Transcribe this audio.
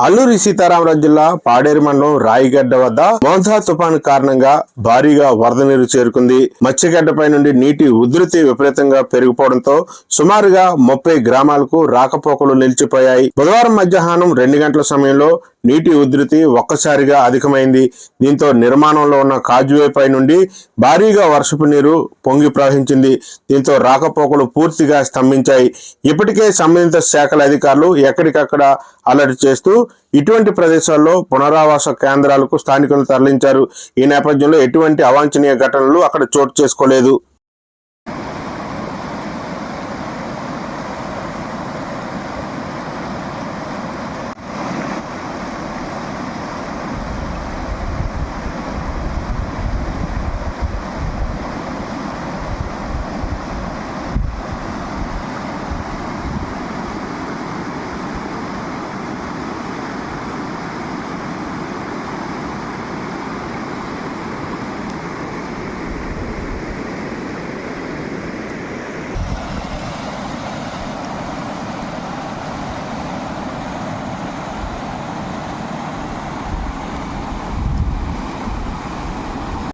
అల్లూరి సీతారామరాజు జిల్లా పాడేరు మండలం రాయిగడ్డ వద్ద మోన్సా తుఫాను కారణంగా భారీగా వరద నీరు చేరుకుంది. మత్స్యగడ్డపై నుండి నీటి ఉధృతి విపరీతంగా పెరిగిపోవడంతో సుమారుగా ముప్పై గ్రామాలకు రాకపోకలు నిలిచిపోయాయి. బుధవారం మధ్యాహ్నం రెండు గంటల సమయంలో నీటి ఉధృతి ఒక్కసారిగా అధికమైంది. దీంతో నిర్మాణంలో ఉన్న కాజువేపై నుండి భారీగా వర్షపు నీరు పొంగి ప్రవహించింది. దీంతో రాకపోకలు పూర్తిగా స్తంభించాయి. ఇప్పటికే సంబంధిత శాఖల అధికారులు ఎక్కడికక్కడ అలర్ట్ చేస్తూ ఇటువంటి ప్రదేశాల్లో పునరావాస కేంద్రాలకు స్థానికులను తరలించారు. ఈ నేపథ్యంలో ఎటువంటి అవాంఛనీయ ఘటనలు అక్కడ చోటు చేసుకోలేదు.